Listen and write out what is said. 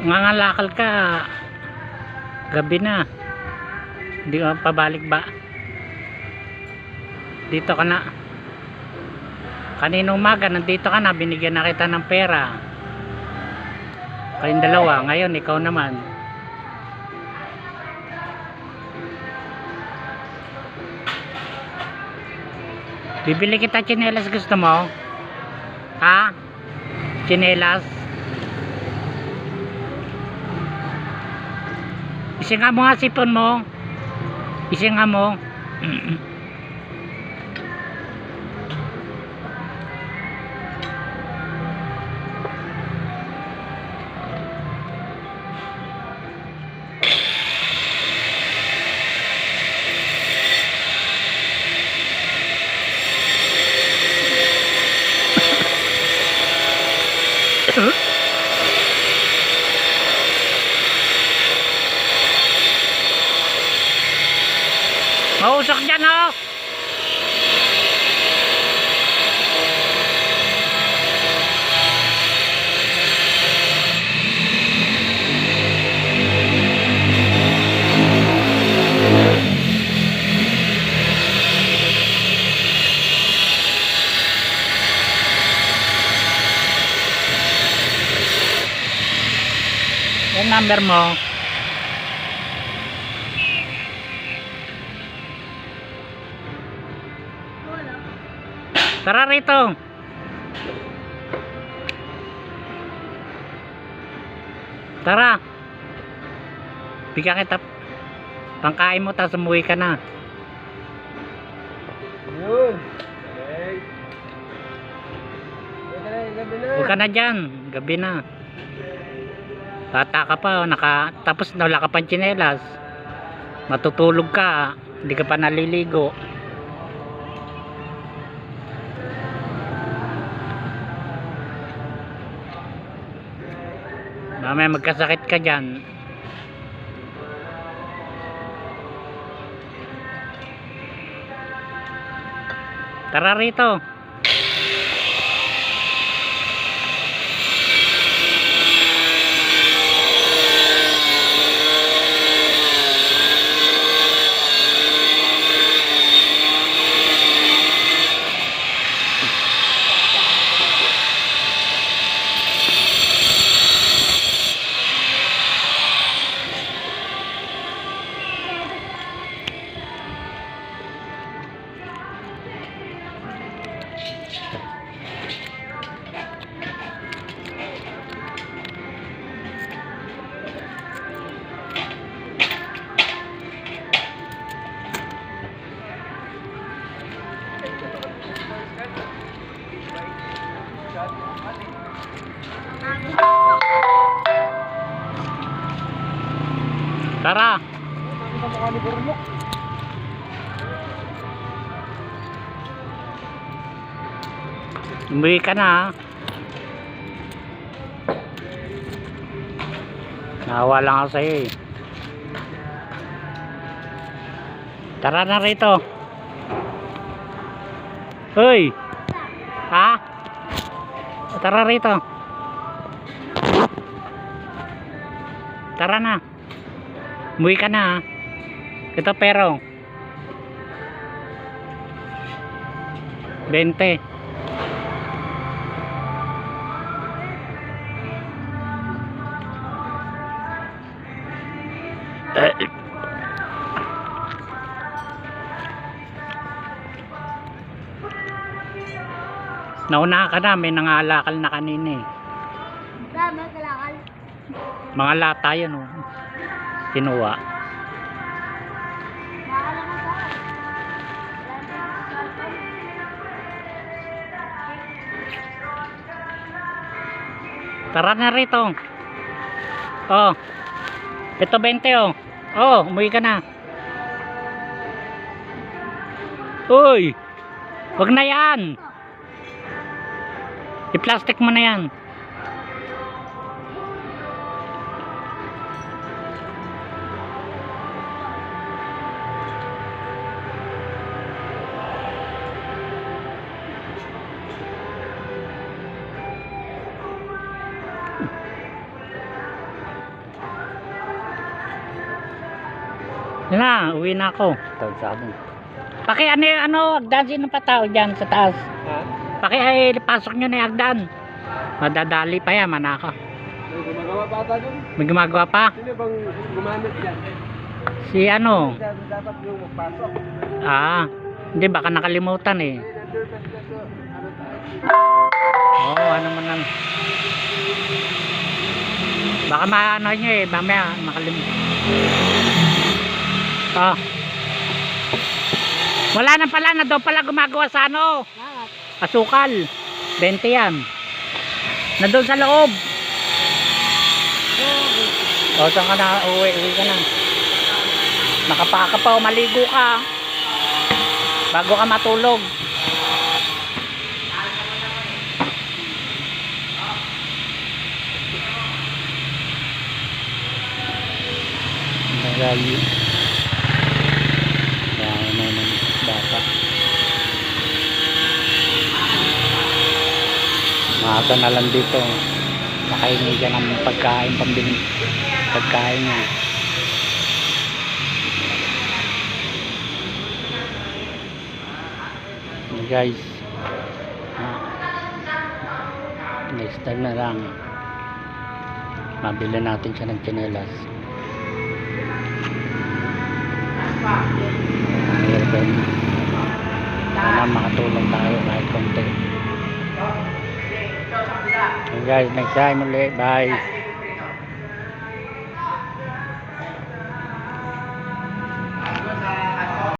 Nangalakal ka. Gabi na. Hindi ka pabalik ba? Dito ka na. Kanina umaga, nandito ka na. Binigyan na kita ng pera. Kayong dalawa. Ngayon, ikaw naman. Bibili kita tsinelas gusto mo? Ha? Tsinelas? Isinga mo nga sipon mo. Isinga mo. Mausok dyan oh! Yung number mo. Tara rito. Tara. Bigyan kita pangkain mo tapos umuwi ka na. Yun. Okay. Huwag ka na dyan. Gabi na. Bata ka pa. Naka, tapos wala ka pang tsinelas. Matutulog ka. Hindi ka pa naliligo. Mamaya magkasakit ka dyan. Tara rito. Tara. Umuwi ka na ha. Naawa lang ako sa'yo eh. Tara na rito. Hoy! Ha? Tara rito. Tara na. Umuwi ka na. Ito pero. 20. Nauna ka na, may nangalakal na kanina eh. Kalakal. Mga lata yan oh. Kinuha. Tara na rito. Oh. Ito 20 oh. Oh, umuwi ka na. Uy! Wag na yan. I-plastic mo na yan. Yan na, uwi na ako. Tawag sa akin. Paki ano, ano, dansin ng patao dyan sa taas. Ha? Paki ay pasok nyo na yung agdan. Madadali pa yan, manaka. May gumagawa pa ata dun. May gumagawa pa. Sino bang gumamit yan? Si ano, Dapat dapat yung magpasok. ah, hindi baka nakalimutan eh. Ano. Oo, oh, ano man lang. Baka maano nyo eh, mamaya makalimutan. Oh. Wala na pala, na daw pala gumagawa sa ano, Bakit? Asukal. 20 yan. Na doon sa loob. O, saan ka na? Uwi, uwi ka na. Nakapaka pa maligo ka. Bago ka matulog. Nagayi. Kaya na ng bata. Maaga na lang dito. Nakahingi ka ng pagkain, pambili. Pagkain niya. Guys. Next time na lang. Mabili natin siya ng tsinelas. Ayan. Sana makatulong tayo kahit konti. Okay guys, next time ulit. Bye.